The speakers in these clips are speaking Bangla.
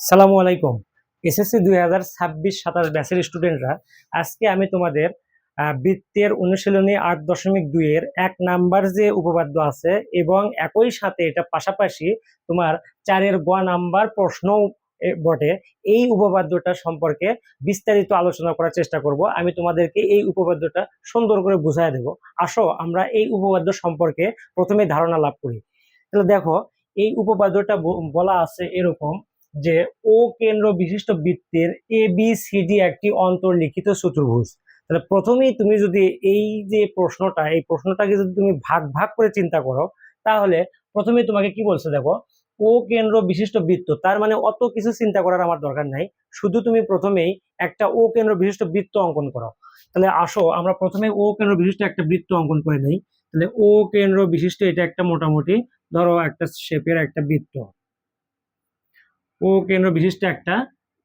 সালামু আলাইকুম। এসএসসি দুই হাজার ছাব্বিশ সাতাশ ব্যাচের স্টুডেন্টরা, আজকে আমি তোমাদের বৃত্তের অনুশীলনী আট দশমিক দুইয়ের এক নাম্বার যে উপপাদ্য আছে এবং একই সাথে এটা পাশাপাশি তোমার চারের গ নাম্বার প্রশ্ন বটে, এই উপপাদ্যটা সম্পর্কে বিস্তারিত আলোচনা করার চেষ্টা করব। আমি তোমাদেরকে এই উপপাদ্যটা সুন্দর করে বুঝাই দেব। আসো, আমরা এই উপপাদ্য সম্পর্কে প্রথমে ধারণা লাভ করি। তাহলে দেখো, এই উপপাদ্যটা বলা আছে এরকম যে ও কেন্দ্র বিশিষ্ট বৃত্তের এ বি সি ডি একটি অন্তর্লিখিত চতুর্ভুজ। তাহলে প্রথমেই তুমি যদি এই যে প্রশ্নটা, এই প্রশ্নটাকে যদি তুমি ভাগ ভাগ করে চিন্তা করো, তাহলে প্রথমে তোমাকে কি বলছে দেখো, ও কেন্দ্র বিশিষ্ট বৃত্ত, তার মানে অত কিছু চিন্তা করার আমার দরকার নাই, শুধু তুমি প্রথমেই একটা ও কেন্দ্র বিশিষ্ট বৃত্ত অঙ্কন করো। তাহলে আসো, আমরা প্রথমে ও কেন্দ্র বিশিষ্ট একটা বৃত্ত অঙ্কন করে নেই, তাহলে ও কেন্দ্র বিশিষ্ট এটা একটা মোটামুটি, ধরো একটা শেপের একটা বৃত্ত। ও কেন্দ্র বিশিষ্ট একটা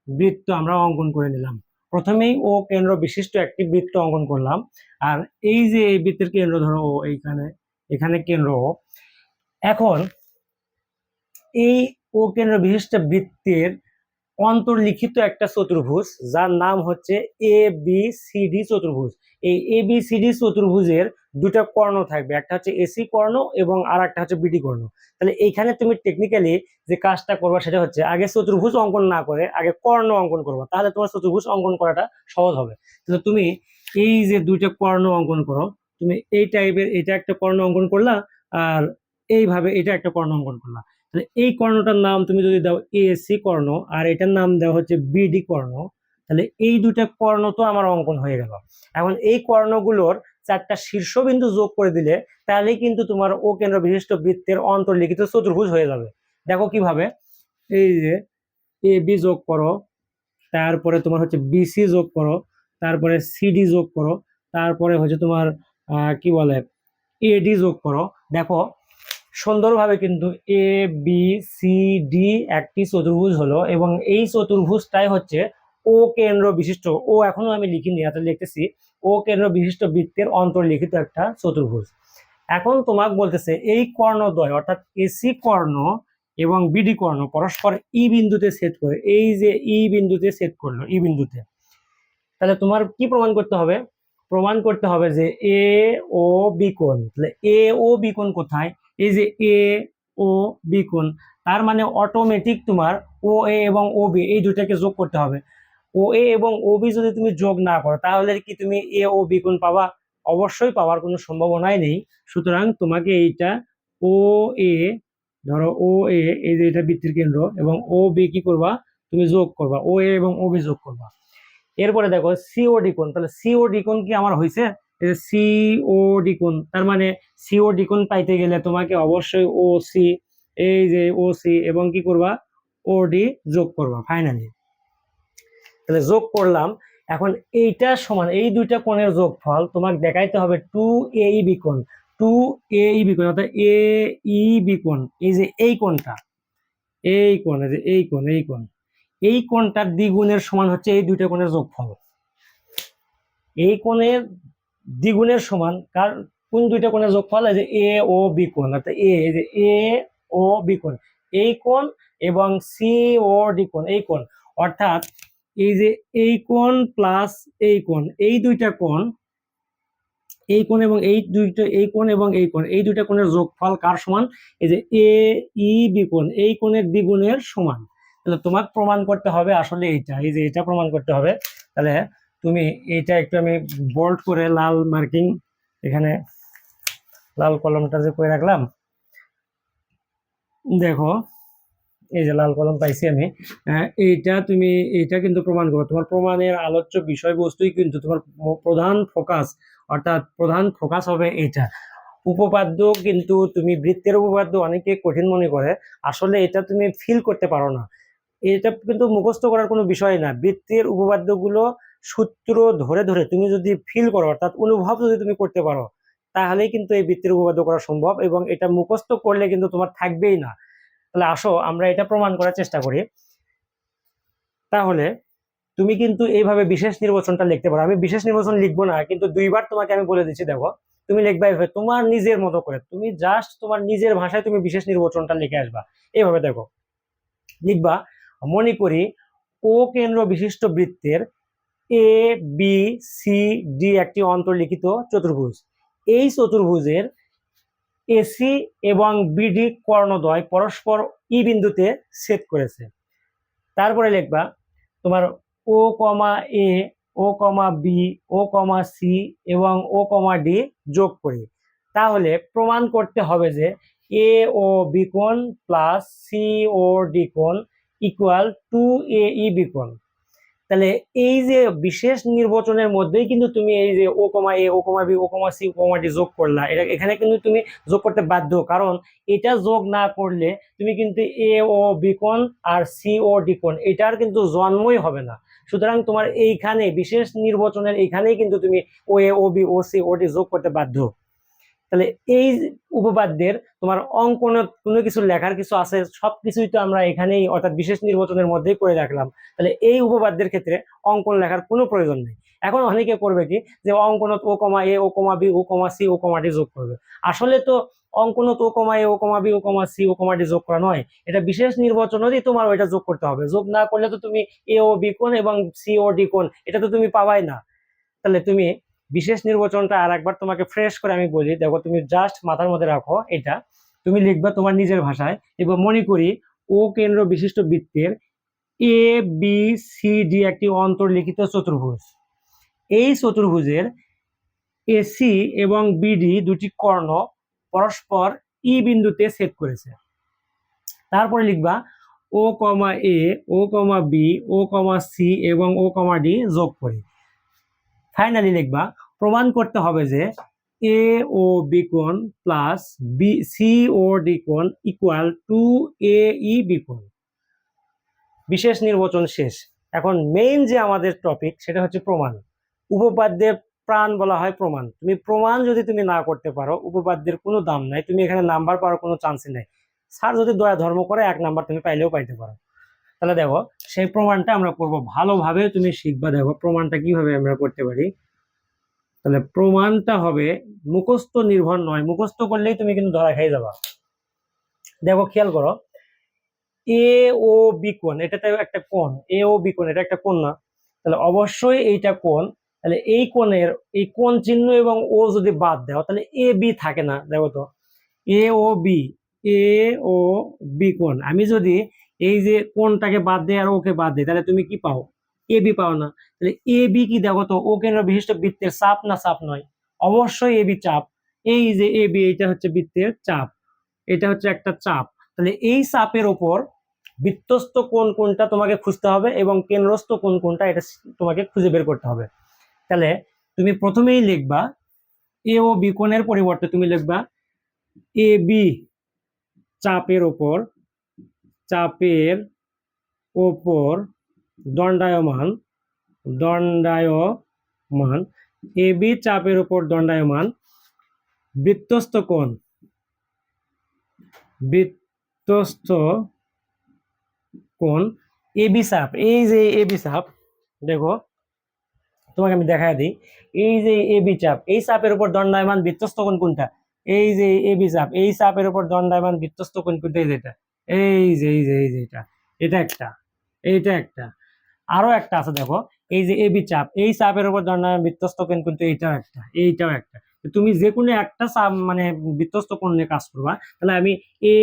বৃত্ত আমরা অঙ্কন করে নিলাম। প্রথমেই ও কেন্দ্র বিশিষ্ট একটি বৃত্ত অঙ্কন করলাম। আর এই যে এই বৃত্তের কেন্দ্র ধরো ও এইখানে, এখানে কেন্দ্র ও। এখন এই ও কেন্দ্র বিশিষ্ট বৃত্তের অন্তর্লিখিত একটা চতুর্ভুজ, যার নাম হচ্ছে এ বি সি ডি চতুর্ভুজ। এই এ বি সি ডি চতুর্ভুজের দুটো কর্ণ থাকবে, একটা হচ্ছে এসি কর্ণ এবং আর একটা হচ্ছে বিডি কর্ণ। তাহলে এইখানে তুমি টেকনিক্যালি যে কাজটা করবা সেটা হচ্ছে আগে চতুর্ভুজ অঙ্কন না করে আগে কর্ণ অঙ্কন করবা, তাহলে তোমার চতুর্ভুজ অঙ্কন করাটা সহজ হবে। তাহলে তুমি এই যে দুইটা কর্ণ অঙ্কন করো, তুমি এই টাইপের এটা একটা কর্ণ অঙ্কন করলা আর এইভাবে এটা একটা কর্ণ অঙ্কন করলা। তাহলে এই কর্ণটার নাম তুমি যদি দাও এ এসি কর্ণ আর এটার নাম দেওয়া হচ্ছে বিডি কর্ণ, তাহলে এই দুইটা কর্ণ তো আমার অঙ্কন হয়ে গেল। এখন এই কর্ণগুলোর চারটা শীর্ষবিন্দু যোগ করে দিলে তাহলে কিন্তু তোমার ও কেন্দ্র বিশিষ্ট বৃত্তের অন্তর্লিখিত চতুর্ভুজ হয়ে যাবে। দেখো কীভাবে? এই যে এ বি যোগ করো, তারপরে তোমার হচ্ছে বিসি যোগ করো, তারপরে সিডি যোগ করো, তারপরে হচ্ছে তোমার কি বলে? এডি যোগ করো। দেখো, সুন্দরভাবে কিন্তু এ, বি, সি, ডি একটি চতুর্ভুজ হলো এবং এই চতুর্ভুজটাই হচ্ছে ও কেন্দ্র বিশিষ্ট। ও এখনও আমি লিখিনি এত লিখতেছি। ও কেন্দ্র বিশিষ্ট বৃত্তের অন্তর্লিখিত একটা চতুর্ভুজ। এখন তোমাকে বলতেছে, এই কর্ণদ্বয় অর্থাৎ এসি কর্ণ এবং বিডি কর্ণ পরস্পর ই বিন্দুতে সেট করে, এই যে ই বিন্দুতে সেট করল ই বিন্দুতে। তাহলে তোমার কি প্রমাণ করতে হবে? প্রমাণ করতে হবে যে এ ও বি কোণ, তাহলে এ ও বি কোণ কোথায়? এই যে এ ও বি কোণ, তার মানে অটোমেটিক তোমার ও এ এবং ও বি এই দুটাকে যোগ করতে হবে। ও এ এবং ও বি যদি তুমি যোগ না করো, তাহলে কি তুমি এ ও বি কোণ পাবা? অবশ্যই পাওয়ার কোনো সম্ভাবনাই নেই। সুতরাং তোমাকে এইটা ও এ ধরো ও এ এই যে এটা বৃত্তির কেন্দ্র এবং ও বি কি করবা? তুমি যোগ করবা। ও এ এবং ও বি যোগ করবা। এরপরে দেখো সিওডি কোণ। তাহলে সিওডি কোণ কি আমার হয়েছে সিওডি কোণ। তার মানে সিওডি কোণ পাইতে গেলে তোমাকে অবশ্যই ও সি এই যে ও সি এবং কি করবা? ও ডি যোগ করবা ফাইনালি তাহলে যোগ করলাম। এখন এইটা সমান, এই দুইটা কোণের যোগফল তোমাকে দেখাইতে হবে টু এ ই বি কোণ। টু এ ই বি কোণ, অর্থাৎ এ ই বি কোণ, এই যে এই কোণটা, এই কোণ, এই যে এই কোণ এই কোণ, এই কোণটার দ্বিগুণের সমান হচ্ছে এই দুইটা কোণের যোগফল। এই কোণের দ্বিগুণের সমান কার, কোন দুইটা কোণের যোগফল? এই যে এ ও বি কোণ, অর্থাৎ এ এই যে এ ও বি কোণ, এই কোণ এবং সি ও ডি কোণ, এই কোণ। অর্থাৎ এই যে এই কোণ প্লাস এই কোণ, এই দুইটা কোণ, এই কোণ এবং এই দুইটা, এই কোণ এবং এই কোণ, এই দুইটা কোণের যোগফল কার সমান? এই যে এ ই বি এই কোণের দ্বিগুণের সমান। তাহলে তোমাকে প্রমাণ করতে হবে আসলে এইটা, এই যে এটা প্রমাণ করতে হবে। তাহলে তুমি এইটা একটু আমি বোল্ড করে লাল মার্কিং এখানে, লাল কলমটা যে করে রাখলাম। দেখো এই যে লাল কলম পাইছি আমি। আহ, এইটা তুমি এইটা কিন্তু প্রমাণ করো তোমার প্রমাণের আলোচ্য বিষয়বস্তুই কিন্তু তোমার প্রধান ফোকাস অর্থাৎ প্রধান ফোকাস হবে এটা। উপপাদ্য কিন্তু তুমি বৃত্তের উপপাদ্য অনেকে কঠিন মনে করে আসলে এটা তুমি ফিল করতে পারো না। এটা কিন্তু মুখস্থ করার কোনো বিষয় না। বৃত্তের উপপাদ্যগুলো সূত্র ধরে ধরে তুমি যদি ফিল করো অর্থাৎ অনুভব যদি তুমি করতে পারো তাহলেই কিন্তু এই বৃত্তির উপপাদ্য করা সম্ভব এবং এটা মুখস্থ করলে কিন্তু তোমার থাকবেই না। তাহলে আসো, আমরা এটা প্রমাণ করার চেষ্টা করি। তাহলে তুমি কিন্তু এইভাবে বিশেষ নির্বাচনটা লিখতে পারো। আমি বিশেষ নির্বাচন লিখব না, কিন্তু দুইবার তোমাকে আমি বলে দিচ্ছি, দেখো, তুমি লিখবা এইভাবে, তোমার নিজের মতো করে, তুমি জাস্ট তোমার নিজের ভাষায় তুমি বিশেষ নির্বাচনটা লিখে আসবা। এইভাবে দেখো, লিখবা মনে করি ও কেন্দ্র বিশিষ্ট বৃত্তের এ বি সি ডি একটি অন্তর্লিখিত চতুর্ভুজ। এই চতুর্ভুজের এসি এবং বিডি কর্ণদ্বয় পরস্পর ই বিন্দুতে ছেদ করেছে। তারপরে লিখবা, তোমার ও comma A, O comma B, O comma C এবং ও কমা ডি যোগ করি। তাহলে প্রমাণ করতে হবে যে এ ও বি কোণ প্লাস সি ও ডি কোণ equal to A E B কোণ। তাহলে এই যে বিশেষ নির্বাচনের মধ্যেই কিন্তু তুমি এই যে O comma A O comma B O comma C O comma D যোগ করলা, এটা এখানে কিন্তু তুমি যোগ করতে বাধ্য, কারণ এটা যোগ না করলে তুমি কিন্তু এ ও বি আর সি ও ডি কোণ, এটার কিন্তু জন্মই হবে না। সুতরাং তোমার এইখানে বিশেষ নির্বাচনের এইখানেই কিন্তু তুমি O A O B O C O D যোগ করতে বাধ্য। তাহলে এই উপপাদ্যের তোমার অঙ্কন কোনো কিছু লেখার কিছু আছে, সবকিছুই তো আমরা এখানেই অর্থাৎ বিশেষ নির্বাচনের মধ্যেই করে রাখলাম। তাহলে এই উপপাদ্যের ক্ষেত্রে অঙ্কন লেখার কোনো প্রয়োজন নেই। এখন অনেকে করবে কি যে অঙ্কনত O comma A, O comma B, O comma C, O comma D যোগ করবে। আসলে তো অঙ্কনত O comma A, O comma B, O comma C, O comma D যোগ করা নয়। এটা বিশেষ নির্বাচনেরই তোমার ওইটা যোগ করতে হবে। যোগ না করলে তো তুমি এ ও বি কোণ এবং সি ও ডি কোন এটা তো তুমি পাবাই না। তাহলে তুমি বিশেষ নির্বাচনটা আর একবার তোমাকে ফ্রেশ করে আমি বলি। দেখো, তুমি জাস্ট মাথার মধ্যে রাখো এটা। তুমি লিখবা তোমার নিজের ভাষায়। এবং মনে করি, ও কেন্দ্র বিশিষ্ট বৃত্তের এ বি সি ডি একটি অন্তর্লিখিত চতুর্ভুজ। এই চতুর্ভুজের এসি এবং বিডি দুটি কর্ণ পরস্পর ই বিন্দুতে ছেদ করেছে। তারপরে লিখবা ও comma A O comma B O comma C এবং ও কমা ডি যোগ করি। ফাইনালি লিখবা, প্রমাণ করতে হবে যে এ ও বি কোণ plus B C O D কোণ equal to A E B কোণ। বিশেষ নির্বাচন শেষ। এখন মেইন যে আমাদের টপিক সেটা হচ্ছে প্রমাণ। উপপাদ্যের প্রাণ বলা হয় প্রমাণ। তুমি প্রমাণ যদি তুমি না করতে পারো, উপপাদ্যের কোনো দাম নাই। তুমি এখানে নাম্বার পাওয়ার কোনো চান্সই নাই। স্যার যদি দয়া ধর্ম করে, এক নাম্বার তুমি পাইলেও পাইতে পারো। তাহলে দেখো, সেই প্রমাণটা আমরা করব ভালোভাবে, তুমি শিখবা দেখো প্রমাণটা কীভাবে আমরা করতে পারি। তাহলে প্রমাণটা হবে মুখস্থ নির্ভর নয়, মুখস্থ করলেই তুমি কিন্তু ধরা খেয়ে যাবা। দেখো, খেয়াল করো, এ ও বি কোণ এটাতে একটা কোণ, এ ও বি কোণ, এটা একটা কোণ না। তাহলে অবশ্যই এইটা কোণ, তাহলে এই কোণের, এই কোণ চিহ্ন এবং ও যদি বাদ দাও, তাহলে এ বি থাকে না, দেখো তো। এ ও বি, এ ও বি কোণ। আমি যদি এই যে কোনটাকে বাদ দেয় আর ওকে বাদ দেয়, তাহলে তুমি কি পাও? এ বি পাও না। তাহলে এ বি কি দেখো তো ও কেন্দ্র বিশিষ্ট বৃত্তের চাপ না চাপ নয়? অবশ্যই এ বি চাপ। এই যে এ বি এটা হচ্ছে বৃত্তের চাপ। এটা হচ্ছে একটা চাপ। তাহলে এই চাপের ওপর বৃত্তস্থ কোন কোনটা তোমাকে খুঁজতে হবে এবং কেন্দ্রস্থ কোন কোনটা এটা তোমাকে খুঁজে বের করতে হবে। তাহলে তুমি প্রথমেই লিখবা এ ও বি কোণের পরিবর্তে তুমি লিখবা এ বি চাপের ওপর চাপের ওপর দণ্ডায়মান দণ্ডায়মান, এ বি চাপের উপর দণ্ডায়মান বৃত্তস্থ কোণ বৃত্তস্থ কোণ, এ বি চাপ, এই যে এ বি চাপ, দেখো, তোমাকে আমি দেখা দিই, এই যে এ বি চাপ, এই চাপের উপর দণ্ডায়মান বৃত্তস্থ কোণ কোনটা? এই যে এ বি চাপ, এই চাপের উপর দণ্ডায়মান বৃত্তস্থ কোণ কোনটা? যেটা এই যে এই যে এই যে এটা এটা একটা এইটা একটা। আরও একটা আছে দেখো, এই যে এবি চাপ, এই চাপের উপর দণ্ডায়মান বৃত্তস্থ কোণ কিন্তু এইটাও একটা এইটাও একটা। তুমি যে কোনো একটা চাপ মানে বৃত্তস্থ কোণ কাজ করবা, তাহলে আমি এ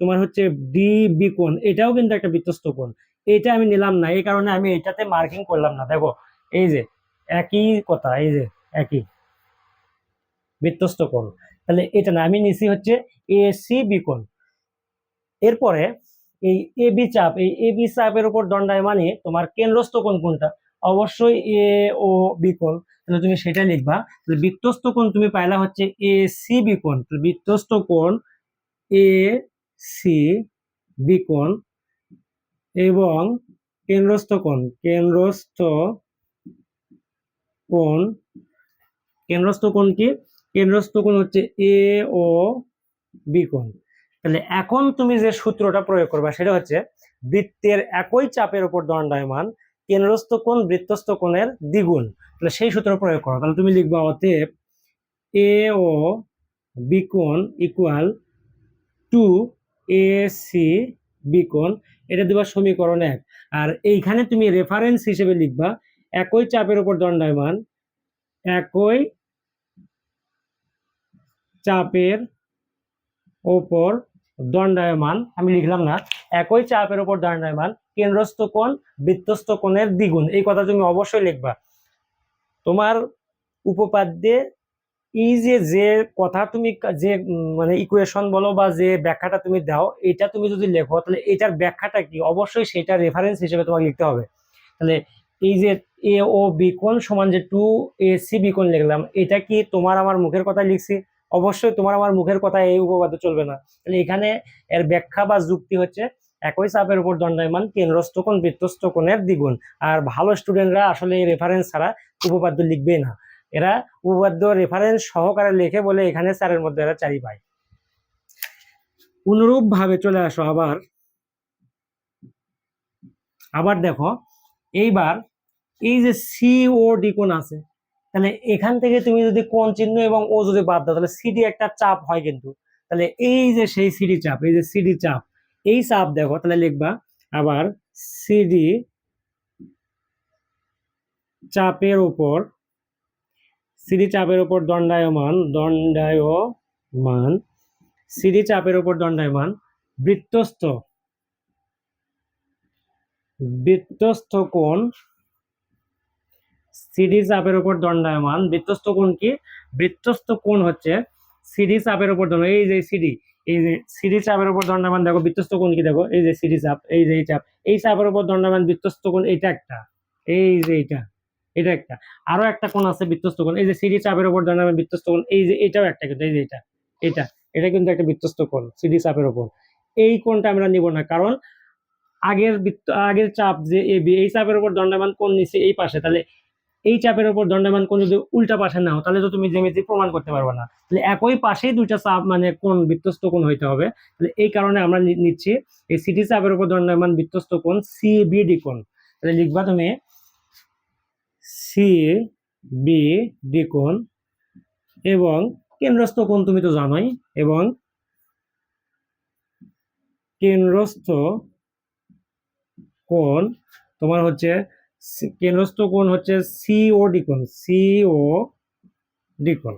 তোমার হচ্ছে ডি বি কোণ, এটাও কিন্তু একটা বৃত্তস্থ কোণ। এইটা আমি নিলাম না, এই কারণে আমি এটাতে মার্কিং করলাম না, দেখো। এই যে, একই কথা, এই যে, একই। বৃত্তস্থ কোণ, তাহলে এটা না, আমি নিছি হচ্ছে এ সি বি কোণ। এরপরে এই এ বি চাপ, এই এ বি চাপের উপর দণ্ডায়মানে তোমার কেন্দ্রস্থ কোণ কোনটা অবশ্যই এ ও বি তাহলে তুমি সেটা লিখবা। তাহলে বৃত্তস্থ কোণ তুমি পাইলা হচ্ছে এ সি বি কোণ। কোণ এ সি বি কোণ এবং কেন্দ্রস্থ কোণ। কেন্দ্রস্থ কোণ কেন্দ্রস্থ কোণ কি? কেন্দ্রস্থ কোণ হচ্ছে এ ও বি কোণ। তাহলে এখন তুমি যে সূত্রটা প্রয়োগ করবা সেটা হচ্ছে বৃত্তের একই চাপের উপর দণ্ডায়মান কেন্দ্রস্থ কোণ বৃত্তস্থ কোণের দ্বিগুণ। তাহলে সেই সূত্র প্রয়োগ করো। তাহলে তুমি লিখবা অতএব এ ও বিকোণ ইকুয়াল টু এ সি বিকোণ এটা দিবা সমীকরণ এক। আর এইখানে তুমি রেফারেন্স হিসেবে লিখবা একই চাপের উপর দণ্ডায়মান একই চাপের ওপর দণ্ডায়মান, আমি লিখলাম না, একই চাপের উপর দণ্ডায়মান, কেন্দ্রস্থ কোণ বৃত্তস্থ কোণের দ্বিগুণ। এই কথা তুমি অবশ্যই লিখবা। তোমার উপপাদ্যে এই যে যে কথা তুমি যে মানে ইকুয়েশন বলো বা যে ব্যাখ্যাটা তুমি দাও, এটা তুমি যদি লেখো, তাহলে এটার ব্যাখ্যাটা কি? অবশ্যই সেটা রেফারেন্স হিসেবে তোমাকে লিখতে হবে। তাহলে এই যে এ ও বিকোণ সমান যে টু এ সি বিকোণ লিখলাম, এটা কি তোমার আমার মুখের কথা লিখছি? অবশ্যই তোমার আমার মুখের কথা এই উপপাদ্য চলবে না। তাহলে এখানে এর ব্যাখ্যা বা যুক্তি হচ্ছে, একই চাপের উপর দণ্ডায়মান কেন্দ্রস্থ কোণ বৃত্তস্থ কোণের দ্বিগুণ। আর ভালো স্টুডেন্টরা আসলে এই রেফারেন্স ছাড়া উপপাদ্য লিখবে না। এরা উপপাদ্য রেফারেন্স সহকারে লেখে বলে এখানে চারের মধ্যে এরা চারি পায়। অনুরূপ ভাবে চলে আসো আবার। আবার দেখো, এইবার এই যে সি ও ডি কোণ আছে তাহলে এখান থেকে তুমি যদি কোন চিহ্ন এবং ও যদি বাদ দাও, তাহলে সিডি একটা চাপ হয় কিন্তু। তাহলে এই যে সেই সিডি চাপ, এই যে সিডি চাপ, এই চাপ দেখো, তাহলে লিখবা আবার সিডি চাপের উপর সিডি চাপের উপর দণ্ডায়মান দণ্ডায়মান সিডি চাপের উপর দণ্ডায়মান, বৃত্তস্থ বৃত্তস্থ কোণ সিডি চাপের উপর দণ্ডায়মান। বৃত্তস্থ কোণ কি? বৃত্তস্থ কোণ হচ্ছে সিডি চাপের উপর দণ্ড। এই যে সিডি, এই যে সিডি চাপের উপর দণ্ডায়মান দেখো বৃত্তস্থ কোণ কি দেখো? এই যে সিডি চাপ এই যে এই চাপ এই চাপের উপর দণ্ডায়মান বৃত্তস্থ কোণ এটা একটা। এই যে এইটা, এটা একটা। আরও একটা কোণ আছে বৃত্তস্থ কোণ। এই যে সিডি চাপের উপর দণ্ডায়মান বৃত্তস্থ কোণ, এই যে এটাও একটা কিন্তু, এই যে এটা এটা। এটা কিন্তু একটা বৃত্তস্থ কোণ সিডি চাপের উপর। এই কোণটা আমরা নিব না, কারণ আগের বৃত্ত, আগের চাপ যে এ বি, এই চাপের উপর দণ্ডায়মান কোণ নিচে এই পাশে, তাহলে এই চাপের উপর দণ্ডায়মান কোণ যদি উল্টা পাশে নাও, তাহলে তো তুমি জ্যামিতি প্রমাণ করতে পারবে না। তাহলে একই পাশেই দুইটা চাপ মানে কোণ বৃত্তস্থ কোণ হইতে হবে। তাহলে এই কারণে আমরা নিচ্ছি এই সিটি চাপের উপর দণ্ডায়মান বৃত্তস্থ কোণ ডি কোণ। তাহলে লিখবা তুমি সি বি ডি কোণ এবং কেন্দ্রস্থ কোণ তুমি তো জানোই, এবং কেন্দ্রস্থ কোণ তোমার হচ্ছে কেন্দ্রস্থ কোণ হচ্ছে সিও ডি কোণ সিও ডি কোণ।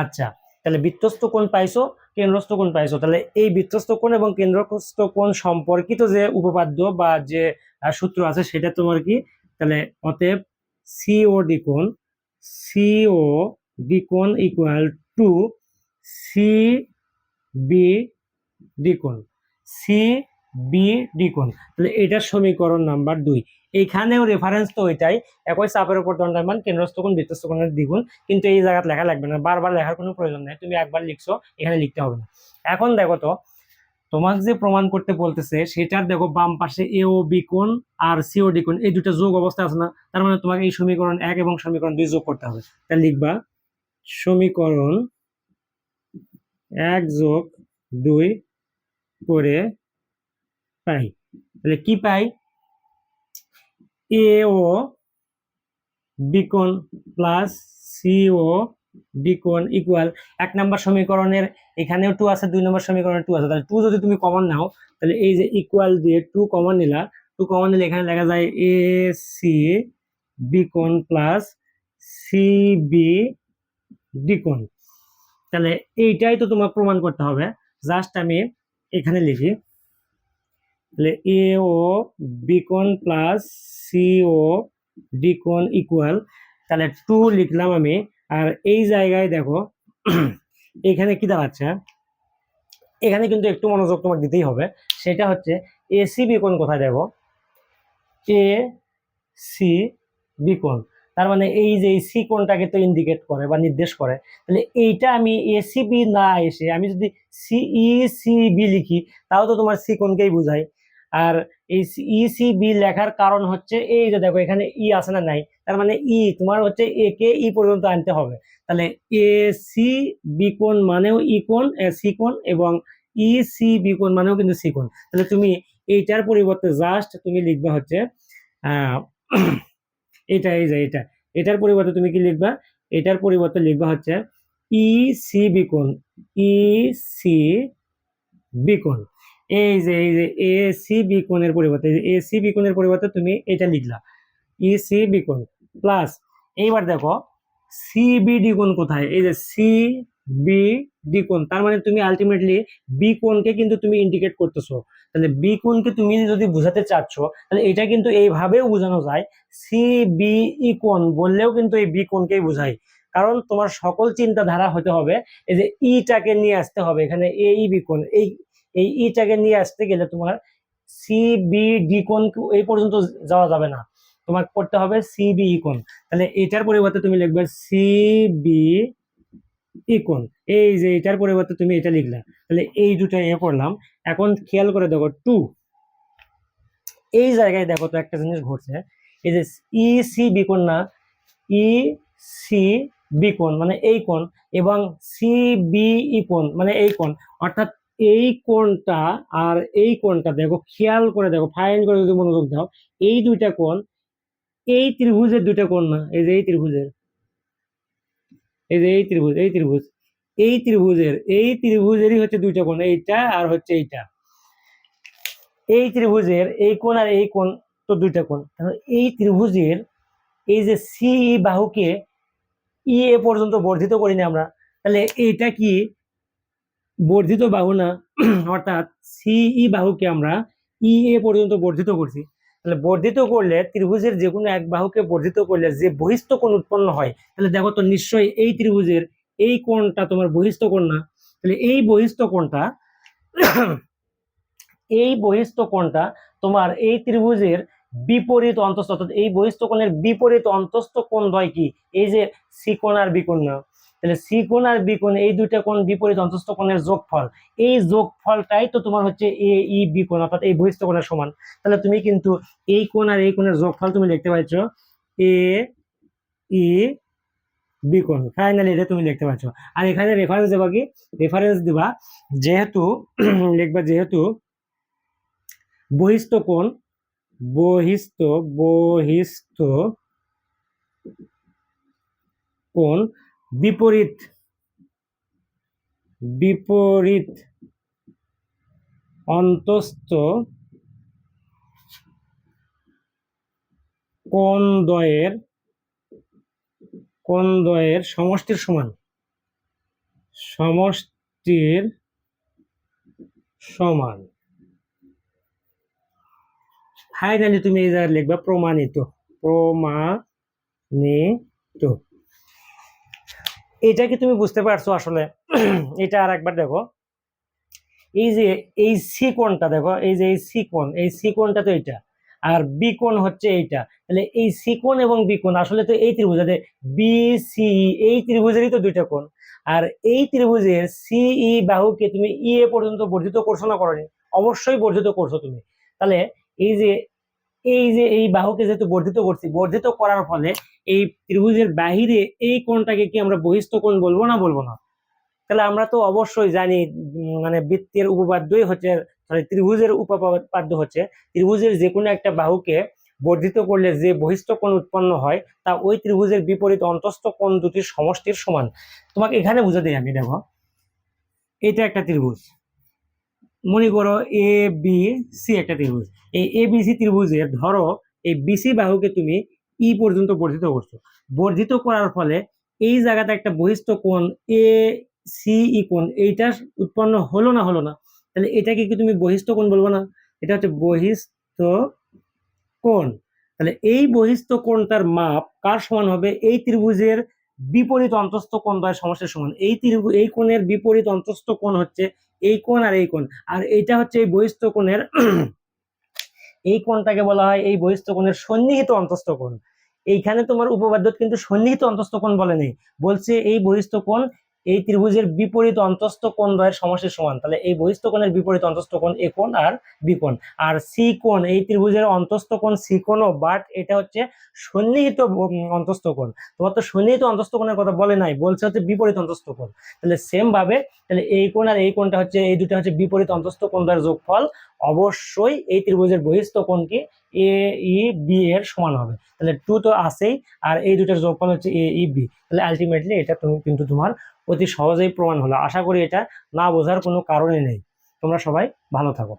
আচ্ছা তাহলে বৃত্তস্থ কোণ পাইছো, কেন্দ্রস্থ কোণ পাইছো। তাহলে এই বৃত্তস্থ কোণ এবং কেন্দ্রস্থ কোণ সম্পর্কিত যে উপপাদ্য বা যে সূত্র আছে, সেটা তোমার কি? তাহলে অতএব সিও ডি কোণ সিও ডি কোণ equal to C B D কোণ। সি বি ডি কোণ তাহলে এটার সমীকরণ নাম্বার দুই। এইখানেও রেফারেন্স তো ওইটাই। একই চাপের উপর দণ্ডায়মান, কেন্দ্রস্থ কোণ বৃত্তস্থ কোণের দ্বিগুণ। কিন্তু এই জায়গায় লেখা লাগবে না। বারবার লেখার কোনো প্রয়োজন নেই। তুমি একবার লিখছো, এখানে লিখতে হবে না। এখন দেখো তো, তোমাকে যে প্রমাণ করতে বলতেছে, সেটার দেখো বাম পাশে এ ও বি কোণ আর সিও ডি কোণ। এই দুটো যোগ অবস্থা আছে না? তার মানে তোমাকে এই সমীকরণ এক এবং সমীকরণ দুই যোগ করতে হবে। তাহলে লিখবা, সমীকরণ এক যোগ দুই করে পাই। তাহলে কি পাই? A O plus C O বিকোণ equal এক নম্বর সমীকরণের এখানেও টু আছে, দুই নম্বর সমীকরণে টু আছে। তাহলে টু যদি তুমি কমন নাও, তাহলে এই যে ইকুয়াল দিয়ে টু কমন নিলা টু কমন নিলে এখানে লেখা যায় এ সি বিকোণ প্লাস সি বি ডিকোণ তাহলে এইটাই তো তোমার প্রমাণ করতে হবে। জাস্ট আমি এখানে লিখি। তাহলে এ ও বিকোণ প্লাস সি ও ডিকোণ ইকুয়াল তাহলে টু লিখলাম আমি, আর এই জায়গায় দেখো, এখানে কি দাঁড়াচ্ছে? এখানে কিন্তু একটু মনোযোগ তোমার দিতেই হবে, সেটা হচ্ছে এসি বিকোণ কোথায় দেখো? এ সি বিকোণ তার মানে এই যে সি কোণটাকে তো ইন্ডিকেট করে বা নির্দেশ করে, তাহলে এইটা আমি এসিবি না এসে, আমি যদি সিই সি বি লিখি, তাও তো তোমার সি কোণকেই বোঝায়। আর এই ইসিবি লেখার কারণ হচ্ছে, এই যে দেখো এখানে ই আছে না, নাই। তার মানে ই তোমার হচ্ছে এ কে ই পর্যন্ত আনতে হবে। তাহলে এ সি বি কোণ মানেও ই কোণ সি কোণ এবং ই সি বি কোণ মানেও কিন্তু সি কোণ। তাহলে তুমি এইটার পরিবর্তে জাস্ট তুমি লিখবা হচ্ছে এটা এই যে এটা এটার পরিবর্তে তুমি কি লিখবা? এটার পরিবর্তে লিখবা হচ্ছে ই সি বিকোণ ই সি বিকোণ এই যে এই যে, এ, সি, বি কোণের পরিবর্তে এ, সি, বি কোণের পরিবর্তে তুমি এটা লিখলা। ই, সি, বি কোণ প্লাস এইবার দেখো, সি, বি, ডি কোণ কোথায়? এই যে, সি, বি, ডি কোণ, তার মানে তুমি আলটিমেটলি বি কোণকে কিন্তু তুমি ইন্ডিকেট করতেছো। তাহলে বি কোণকে তুমি যদি বোঝাতে চাচ্ছ, তাহলে এটা কিন্তু এইভাবেও বোঝানো যায়। সি, বি, ই বললেও কিন্তু এই বি কোণকেই বোঝায়। কারণ তোমার সকল চিন্তাধারা হতে হবে, এই যে, ইটাকে নিয়ে আসতে হবে। এখানে এই বি কোণ, এই এই ইটাকে নিয়ে আসতে গেলে তোমার সি বি ডি কোণ এই পর্যন্ত যাওয়া যাবে না। তোমাকে করতে হবে সি বি কোণ। তাহলে এটার পরিবর্তে তুমি লিখবে সি বি কোণ। এই যে এটার পরিবর্তে তুমি এটা লিখলে। তাহলে এই দুটো এ করলাম এখন খেয়াল করে দেখো টু এই জায়গায় দেখো তো একটা জিনিস ঘটছে। এই যে ই সি বি কোণ না ই সি বি কোণ মানে এই কোণ এবং সি বি ই কোণ মানে এই কোণ। অর্থাৎ এই কোণটা আর এই কোণটা দেখো, খেয়াল করে দেখো ফাইন করে যদি মনোযোগ দাও, এই দুইটা কোণ, এই ত্রিভুজের দুইটা কোণ না, এই যে এই ত্রিভুজের, এই যে এই ত্রিভুজ এই ত্রিভুজ, এই ত্রিভুজের, এই ত্রিভুজেরই হচ্ছে দুইটা কোণ, এইটা আর হচ্ছে এইটা। এই ত্রিভুজের, এই কোণ আর এই কোণ তো দুইটা কোণ। এই ত্রিভুজের, এই যে সি বাহুকে ই এ পর্যন্ত বর্ধিত করিনি আমরা, তাহলে এইটা কি? বর্ধিত বাহু না, অর্থাৎ সিই বাহুকে আমরা ই এ পর্যন্ত বর্ধিত করছি। তাহলে বর্ধিত করলে ত্রিভুজের যে কোনো এক বাহুকে বর্ধিত করলে যে বহিস্থ কোণ উৎপন্ন হয়, তাহলে দেখো তো নিশ্চয়ই এই ত্রিভুজের এই কোণটা তোমার বহিস্থ কোণ না। তাহলে এই বহিস্থ কোণটা, এই বহিস্থ কোণটা তোমার এই ত্রিভুজের বিপরীত অন্তস্থ, অর্থাৎ এই বহিস্থ কোণের বিপরীত অন্তস্থ কোণ দ্বয় কি? এই যে সি কোণ আর বি কোণ না। তাহলে সি কোণ আর বি কোণ, এই দুইটা কোণ বিপরীত অন্তস্থ কোণের যোগফল। এই যোগফলটাই তো তোমার হচ্ছে এ, ই, বি কোণ, অর্থাৎ এই বহিস্থ কোণের সমান। তাহলে তুমি কিন্তু এই কোণ আর এই কোণের যোগফল তুমি লিখতে পারছ এ, ই, বি কোণ। ফাইনালি এটা তুমি লিখতে পারছ। আর এখানে রেফারেন্স দেবা কি? রেফারেন্স দিবা যেহেতু, লিখবা যেহেতু বহিস্থ কোণ, বহিস্থ বহিস্থ কোণ বিপরীত বিপরীত অন্তস্থ কোণ দ্বয়ের কোণ দ্বয়ের সমষ্টির সমান? সমষ্টির সমান। ফাইনালি তুমি এই জায়গায় লিখবা প্রমাণিত প্রমাণিত। এটা কি তুমি বুঝতে পারছ আসলে? এটা আর একবার দেখো। এই যে, এই সি কোণটা দেখো, এই যে, এই সি কোণ, এই সি কোণটা তো এইটা। আর বি কোণ হচ্ছে এইটা। তাহলে এই সি কোণ এবং বি কোণ, আসলে তো এই ত্রিভুজ বি সি এই ত্রিভুজেরই তো দুইটা কোণ। আর এই ত্রিভুজের সিই বাহুকে তুমি ই এ পর্যন্ত বর্ধিত করছ না করনি? অবশ্যই বর্ধিত করছ তুমি। তাহলে এই যে এই যে এই বাহুকে যেহেতু বর্ধিত করছি, বর্ধিত করার ফলে এই ত্রিভুজের বাহিরে এই কোণটাকে কি আমরা বহিস্থ কোণ বলব না বলব না? তাহলে আমরা তো অবশ্যই জানি মানে বৃত্তের উপপাদ্যই হচ্ছে সরি ত্রিভুজের উপপাদ্য হচ্ছে, ত্রিভুজের যে কোনো একটা বাহুকে বর্ধিত করলে যে বহিস্থ কোণ উৎপন্ন হয়, তা ওই ত্রিভুজের বিপরীত অন্তস্থ কোণ দুটির সমষ্টির সমান। তোমাকে এখানে বুঝে দিই আমি, দেখো। এটা একটা ত্রিভুজ। মনে করো এ বি সি একটা ত্রিভুজ। এই এ বি সি ত্রিভুজের ধরো এই বিসি বাহুকে তুমি ই পর্যন্ত বর্ধিত করছ। বর্ধিত করার ফলে এই জায়গাতে একটা বহিস্থ কোণ এ সি ই কোণ এইটা উৎপন্ন হলো না হলো না, তাহলে এটাকে কি তুমি বহিস্থ কোণ বলব না? এটা হচ্ছে বহিষ্ঠ কোণ। তাহলে এই বহিস্থ কোণটার মাপ কার সমান হবে? এই ত্রিভুজের বিপরীত অন্তস্থ কোণ দ্বয় সমস্যার সমান। এই ত্রিভুজ এই কোণের বিপরীত অন্তস্থ কোণ হচ্ছে এই কোণ আর এই কোণ। আর এটা হচ্ছে এই বহিস্থ কোণের, এই কোণটাকে বলা হয় এই বহিস্থ কোণের সন্নিহিত অন্তস্থ কোণ। এইখানে তোমার উপপাদ্য কিন্তু সন্নিহিত অন্তস্থ কোণ বলে নেই। বলছে এই বহিস্থ কোণ এই ত্রিভুজের বিপরীত অন্তস্থ কোণ দ্বয়ের সমষ্টির সমান। তাহলে এই বহিস্থ কোণের বিপরীত অন্তস্থ কোণ এ কোণ আর বি কোণ। আর সি কোণ, এই ত্রিভুজের অন্তস্থ কোণ সি কোণও বাট এটা হচ্ছে সন্নিহিত অন্তস্থ কোণ। তোমার তো সন্নিহিত অন্তস্থ কোণের কথা বলে নাই, বলছে হচ্ছে বিপরীত অন্তস্থ কোণ। তাহলে সেম ভাবে, তাহলে এই কোণ আর এই কোণটা হচ্ছে, এই দুটো হচ্ছে বিপরীত অন্তস্থ কোণ দ্বয়ের যোগফল। অবশ্যই এই ত্রিভুজের বহিস্থ কোণ কি? এ ই বি এর সমান হবে। তাহলে টু তো আছেই, আর এই দুটোর যোগফল হচ্ছে এ ই বি তাহলে আলটিমেটলি এটা তুমি, কিন্তু তোমার অতি সহজেই প্রমাণ হলো। আশা করি এটা না বোঝার কোনো কারণই নেই। তোমরা সবাই ভালো থাকো।